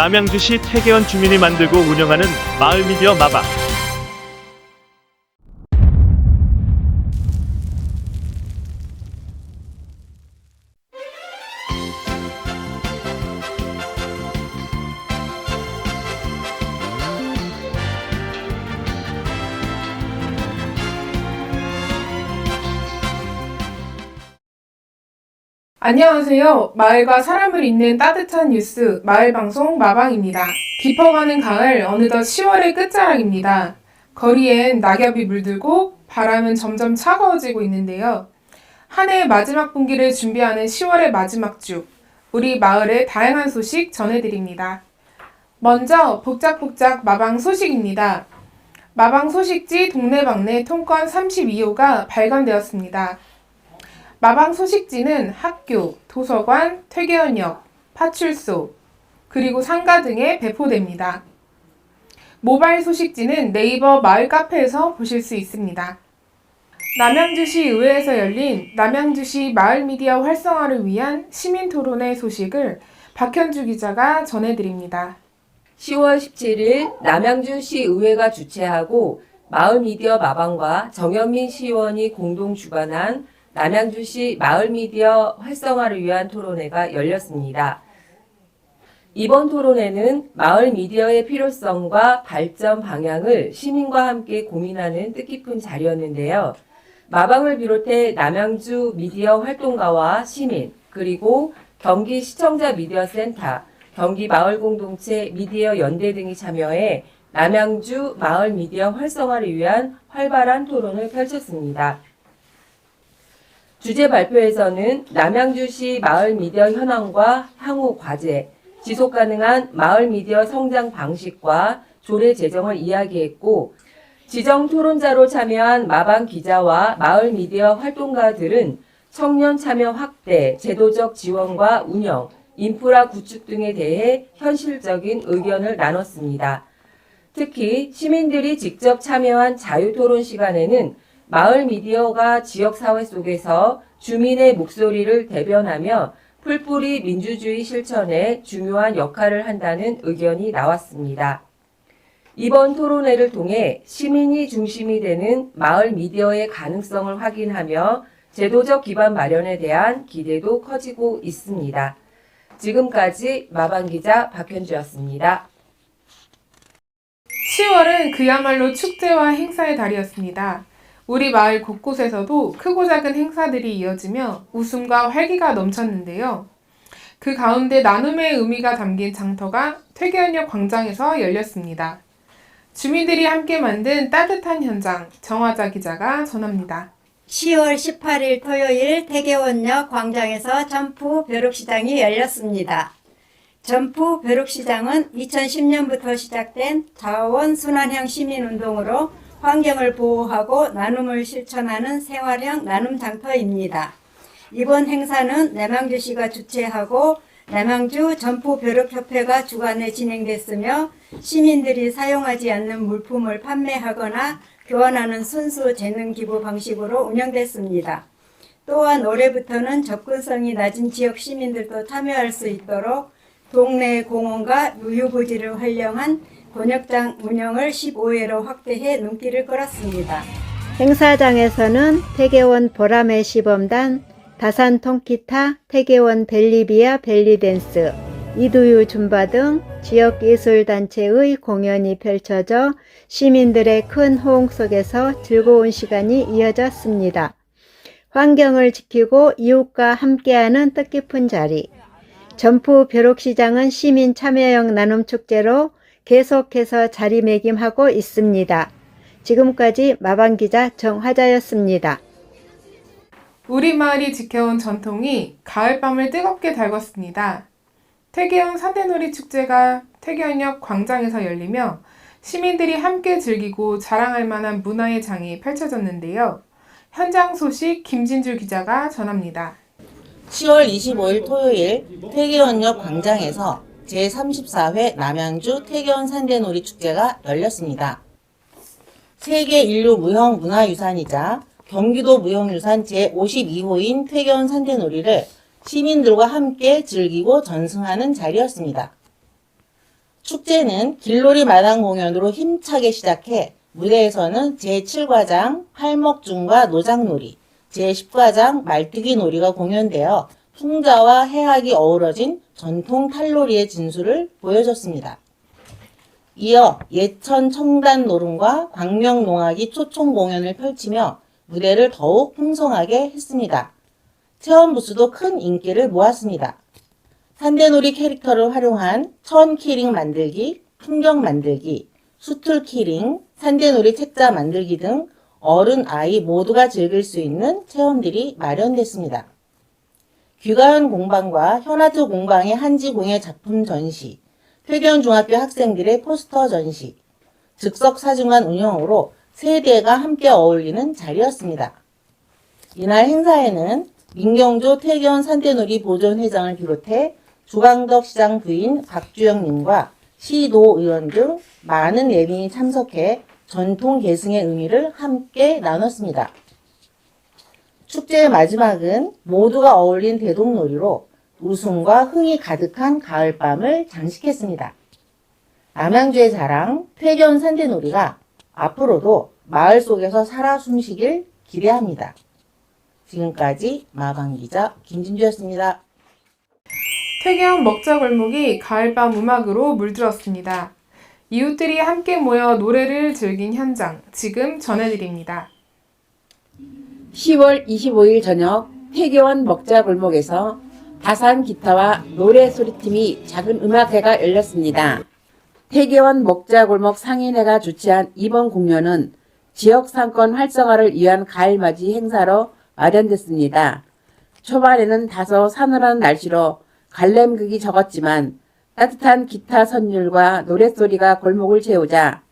남양주시 태계원 주민이 만들고 운영하는 마을 미디어 마방. 안녕하세요. 마을과 사람을 잇는 따뜻한 뉴스, 마을방송 마방입니다. 깊어가는 가을, 어느덧 10월의 끝자락입니다. 거리엔 낙엽이 물들고 바람은 점점 차가워지고 있는데요. 한 해의 마지막 분기를 준비하는 10월의 마지막 주, 우리 마을의 다양한 소식 전해드립니다. 먼저 복작복작 마방 소식입니다. 마방 소식지 동네방네 통건 32호가 발간되었습니다. 마방 소식지는 학교, 도서관, 퇴계원역, 파출소, 그리고 상가 등에 배포됩니다. 모바일 소식지는 네이버 마을 카페에서 보실 수 있습니다. 남양주시 의회에서 열린 남양주시 마을 미디어 활성화를 위한 시민 토론회 소식을 박현주 기자가 전해드립니다. 10월 17일 남양주시 의회가 주최하고 마을 미디어 마방과 정현민 시의원이 공동 주관한 남양주시 마을 미디어 활성화를 위한 토론회가 열렸습니다. 이번 토론회는 마을 미디어의 필요성과 발전 방향을 시민과 함께 고민하는 뜻깊은 자리였는데요. 마방을 비롯해 남양주 미디어 활동가와 시민, 그리고 경기 시청자 미디어 센터, 경기 마을 공동체 미디어 연대 등이 참여해 남양주 마을 미디어 활성화를 위한 활발한 토론을 펼쳤습니다. 주제 발표에서는 남양주시 마을 미디어 현황과 향후 과제, 지속 가능한 마을 미디어 성장 방식과 조례 제정을 이야기했고, 지정 토론자로 참여한 마방 기자와 마을 미디어 활동가들은 청년 참여 확대, 제도적 지원과 운영, 인프라 구축 등에 대해 현실적인 의견을 나눴습니다. 특히 시민들이 직접 참여한 자유 토론 시간에는 마을 미디어가 지역사회 속에서 주민의 목소리를 대변하며 풀뿌리 민주주의 실천에 중요한 역할을 한다는 의견이 나왔습니다. 이번 토론회를 통해 시민이 중심이 되는 마을 미디어의 가능성을 확인하며 제도적 기반 마련에 대한 기대도 커지고 있습니다. 지금까지 마방 기자 박현주였습니다. 10월은 그야말로 축제와 행사의 달이었습니다. 우리 마을 곳곳에서도 크고 작은 행사들이 이어지며 웃음과 활기가 넘쳤는데요. 그 가운데 나눔의 의미가 담긴 장터가 퇴계원역 광장에서 열렸습니다. 주민들이 함께 만든 따뜻한 현장, 정화자 기자가 전합니다. 10월 18일 토요일 태계원역 광장에서 점프 벼룩시장이 열렸습니다. 점프 벼룩시장은 2010년부터 시작된 자원순환형 시민운동으로 환경을 보호하고 나눔을 실천하는 생활형 나눔 장터입니다. 이번 행사는 남양주시가 주최하고 남양주 점프 벼룩협회가 주관해 진행됐으며 시민들이 사용하지 않는 물품을 판매하거나 교환하는 순수 재능 기부 방식으로 운영됐습니다. 또한 올해부터는 접근성이 낮은 지역 시민들도 참여할 수 있도록 동네 공원과 유유부지를 활용한 곤욕장 운영을 15회로 확대해 눈길을 끌었습니다. 행사장에서는 태계원 보람의 시범단, 다산 통기타, 태계원 벨리비아 벨리댄스, 이두유 줌바 등 지역 예술 단체의 공연이 펼쳐져 시민들의 큰 호응 속에서 즐거운 시간이 이어졌습니다. 환경을 지키고 이웃과 함께하는 뜻깊은 자리. 점프 벼룩시장은 시민 참여형 나눔 축제로 계속해서 자리매김하고 있습니다. 지금까지 마방 기자 정화자였습니다. 우리 마을이 지켜온 전통이 가을밤을 뜨겁게 달궜습니다. 퇴계원 산대놀이 축제가 퇴계원역 광장에서 열리며 시민들이 함께 즐기고 자랑할 만한 문화의 장이 펼쳐졌는데요. 현장 소식 김진주 기자가 전합니다. 10월 25일 토요일 태계원역 광장에서 제34회 남양주 태계원 산대놀이 축제가 열렸습니다. 세계 인류 무형 문화유산이자 경기도 무형유산 제52호인 태계원 산대놀이를 시민들과 함께 즐기고 전승하는 자리였습니다. 축제는 길놀이 마당 공연으로 힘차게 시작해 무대에서는 제7과장 팔목중과 노장놀이, 제10과장 말뜨기 놀이가 공연되어 풍자와 해학이 어우러진 전통 탈놀이의 진수를 보여줬습니다. 이어 예천 청단 노름과 광명 농악이 초청 공연을 펼치며 무대를 더욱 풍성하게 했습니다. 체험 부스도 큰 인기를 모았습니다. 산대놀이 캐릭터를 활용한 천 키링 만들기, 풍경 만들기, 수틀 키링, 산대놀이 책자 만들기 등 어른, 아이 모두가 즐길 수 있는 체험들이 마련됐습니다. 귀가현 공방과 현아트 공방의 한지공예 작품 전시, 퇴견중학교 학생들의 포스터 전시, 즉석 사중관 운영으로 세대가 함께 어울리는 자리였습니다. 이날 행사에는 민경조 태견 산대놀이 보존회장을 비롯해 주광덕 시장 부인 박주영님과 시도 의원 등 많은 예민이 참석해 전통 계승의 의미를 함께 나눴습니다. 축제의 마지막은 모두가 어울린 대동놀이로 웃음과 흥이 가득한 가을밤을 장식했습니다. 남양주의 자랑 퇴견 산대놀이가 앞으로도 마을 속에서 살아 숨쉬길 기대합니다. 지금까지 마방기자 김진주였습니다. 퇴계원 먹자 골목이 가을밤 음악으로 물들었습니다. 이웃들이 함께 모여 노래를 즐긴 현장 지금 전해드립니다. 10월 25일 저녁 태교원 먹자 골목에서 다산 기타와 노래 소리팀이 작은 음악회가 열렸습니다. 태교원 먹자 골목 상인회가 주최한 이번 공연은 지역 상권 활성화를 위한 가을맞이 행사로 마련됐습니다. 초반에는 다소 사늘한 날씨로 갈램극이 적었지만 따뜻한 기타 선율과 노랫소리가 골목을 채우자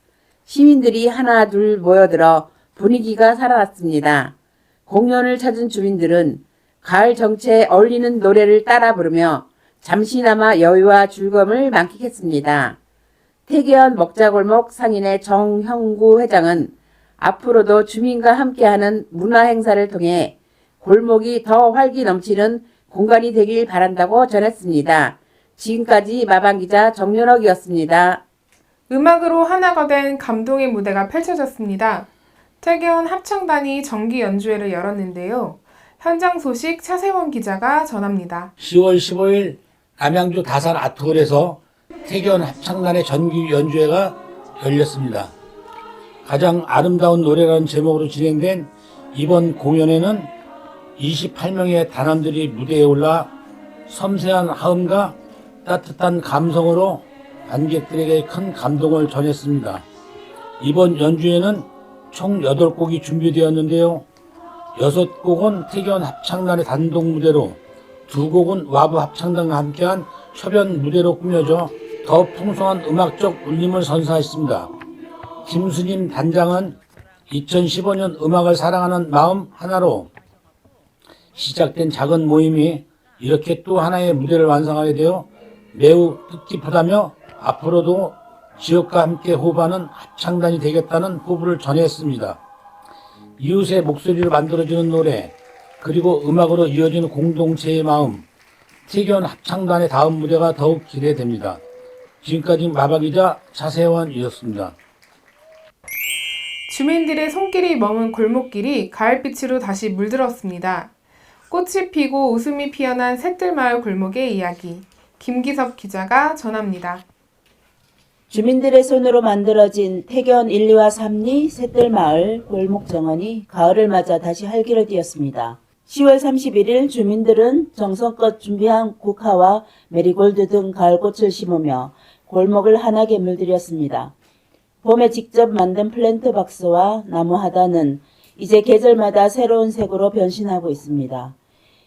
시민들이 하나 둘 모여들어 분위기가 살아났습니다. 공연을 찾은 주민들은 가을 정체에 어울리는 노래를 따라 부르며 잠시나마 여유와 즐거움을 만끽했습니다. 태계원 먹자골목 상인의 정형구 회장은 앞으로도 주민과 함께하는 문화 행사를 통해 골목이 더 활기 넘치는 공간이 되길 바란다고 전했습니다. 지금까지 마방기자 정연옥이었습니다. 음악으로 하나가 된 감동의 무대가 펼쳐졌습니다. 퇴계원 합창단이 정기 연주회를 열었는데요. 현장 소식 차세원 기자가 전합니다. 10월 15일 남양주 다산 아트홀에서 태견 합창단의 전기 연주회가 열렸습니다. 가장 아름다운 노래라는 제목으로 진행된 이번 공연에는 28명의 단원들이 무대에 올라 섬세한 하음과 따뜻한 감성으로 관객들에게 큰 감동을 전했습니다. 이번 연주회는 총 8곡이 준비되었는데요. 6곡은 태견 합창단의 단독 무대로 두 곡은 와부 합창단과 함께한 협연 무대로 꾸며져 더 풍성한 음악적 울림을 선사했습니다. 김수님 단장은 2015년 음악을 사랑하는 마음 하나로 시작된 작은 모임이 이렇게 또 하나의 무대를 완성하게 되어 매우 뜻깊하다며 앞으로도 지역과 함께 호흡하는 합창단이 되겠다는 포부를 전했습니다. 이웃의 목소리를 만들어주는 노래, 그리고 음악으로 이어지는 공동체의 마음, 태견 합창단의 다음 무대가 더욱 기대됩니다. 지금까지 마박이자 차세원이었습니다. 주민들의 손길이 머문 골목길이 가을빛으로 다시 물들었습니다. 꽃이 피고 웃음이 피어난 샛들마을 골목의 이야기. 김기섭 기자가 전합니다. 주민들의 손으로 만들어진 태견 1, 2와 3리 셋들 마을 골목 정원이 가을을 맞아 다시 활기를 띠었습니다. 10월 31일 주민들은 정성껏 준비한 국화와 메리골드 등 가을꽃을 심으며 골목을 환하게 물들였습니다. 봄에 직접 만든 플랜트 박스와 나무 하단은 이제 계절마다 새로운 색으로 변신하고 있습니다.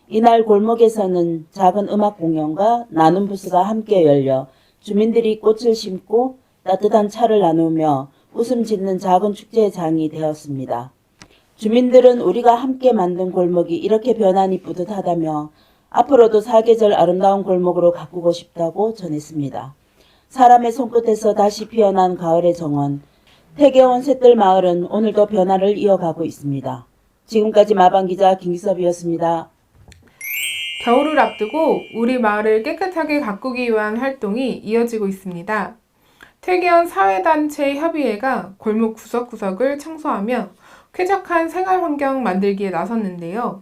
이날 골목에서는 작은 음악 공연과 나눔 부스가 함께 열려 주민들이 꽃을 심고 따뜻한 차를 나누며 웃음 짓는 작은 축제의 장이 되었습니다. 주민들은 우리가 함께 만든 골목이 이렇게 변하니 뿌듯하다며 앞으로도 사계절 아름다운 골목으로 가꾸고 싶다고 전했습니다. 사람의 손끝에서 다시 피어난 가을의 정원, 태계원 셋들 마을은 오늘도 변화를 이어가고 있습니다. 지금까지 마방기자 김기섭이었습니다. 겨울을 앞두고 우리 마을을 깨끗하게 가꾸기 위한 활동이 이어지고 있습니다. 퇴계원 사회단체 협의회가 골목 구석구석을 청소하며 쾌적한 생활 환경 만들기에 나섰는데요.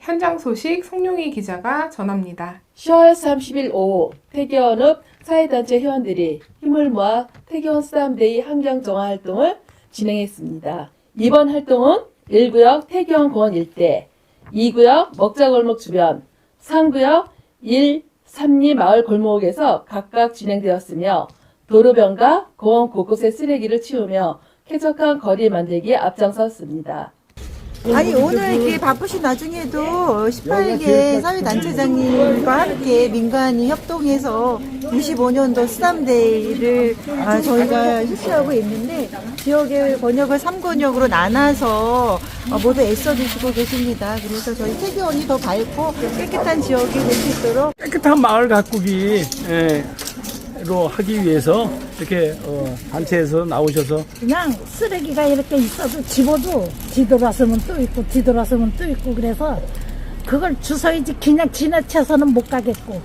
현장 소식 송룡희 기자가 전합니다. 10월 30일 오후 태계원읍 사회단체 회원들이 힘을 모아 태계원 스담데이 환경 정화 활동을 진행했습니다. 이번 활동은 1구역 태계원 공원 일대, 2구역 먹자골목 주변, 3구역 1, 3, 2 마을 골목에서 각각 진행되었으며 도로변과 공원 곳곳의 쓰레기를 치우며 쾌적한 거리 만들기에 앞장섰습니다. 아니 오늘 이렇게 바쁘신 나중에도 18개 사회단체장님과 함께 민간이 협동해서 25년도 수담데이를 아, 저희가 실시하고 있는데 지역의 권역을 3권역으로 나눠서 어, 모두 애써주시고 계십니다. 그래서 저희 태교원이 더 밝고 깨끗한 지역이 될 수 있도록. 깨끗한 마을 가꾸기 로 하기 위해서 이렇게 어, 단체에서 나오셔서 그냥 쓰레기가 이렇게 있어도 집어도 뒤돌아서면 또 있고 뒤돌아서면 또 있고 그래서 그걸 주워야지 그냥 지나쳐서는 못 가겠고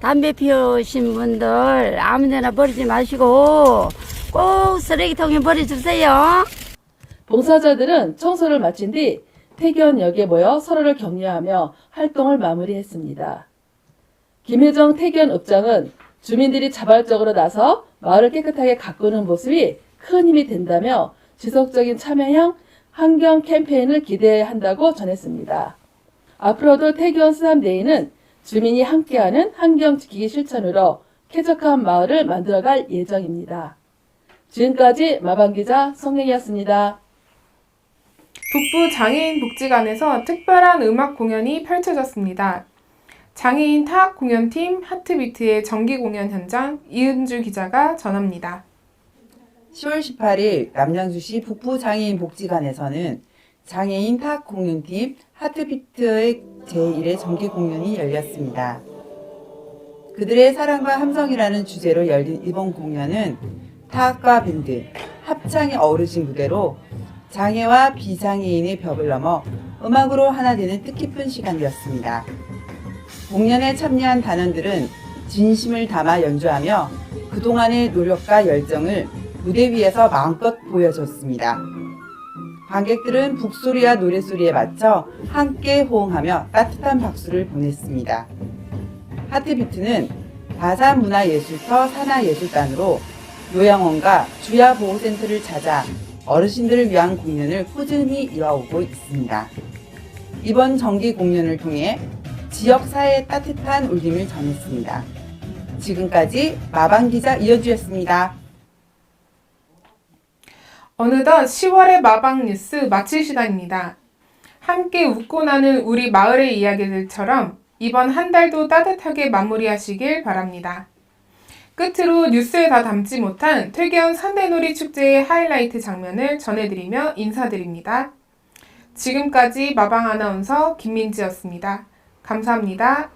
담배 피우신 분들 아무데나 버리지 마시고 꼭 쓰레기통에 버려주세요. 봉사자들은 청소를 마친 뒤 태견역에 모여 서로를 격려하며 활동을 마무리했습니다. 김혜정 태견 읍장은 주민들이 자발적으로 나서 마을을 깨끗하게 가꾸는 모습이 큰 힘이 된다며 지속적인 참여형 환경 캠페인을 기대한다고 전했습니다. 앞으로도 태견 스담데이는 주민이 함께하는 환경 지키기 실천으로 쾌적한 마을을 만들어갈 예정입니다. 지금까지 마방기자 성령이었습니다. 북부 장애인 복지관에서 특별한 음악 공연이 펼쳐졌습니다. 장애인 타악 공연팀 하트비트의 정기 공연 현장 이은주 기자가 전합니다. 10월 18일 남양주시 북부 장애인 복지관에서는 장애인 타악 공연팀 하트비트의 제1회 정기 공연이 열렸습니다. 그들의 사랑과 함성이라는 주제로 열린 이번 공연은 타악과 밴드, 합창이 어우러진 무대로 장애와 비장애인의 벽을 넘어 음악으로 하나 되는 뜻깊은 시간이었습니다. 공연에 참여한 단원들은 진심을 담아 연주하며 그동안의 노력과 열정을 무대 위에서 마음껏 보여줬습니다. 관객들은 북소리와 노래소리에 맞춰 함께 호응하며 따뜻한 박수를 보냈습니다. 하트비트는 다산문화예술터 산하예술단으로 요양원과 주야보호센터를 찾아 어르신들을 위한 공연을 꾸준히 이어오고 있습니다. 이번 정기 공연을 통해 지역 사회의 따뜻한 울림을 전했습니다. 지금까지 마방 기자 이어주였습니다. 어느덧 10월의 마방 뉴스 마칠 시간입니다. 함께 웃고 나는 우리 마을의 이야기들처럼 이번 한 달도 따뜻하게 마무리하시길 바랍니다. 끝으로 뉴스에 다 담지 못한 퇴계원 산대놀이 축제의 하이라이트 장면을 전해드리며 인사드립니다. 지금까지 마방 아나운서 김민지였습니다. 감사합니다.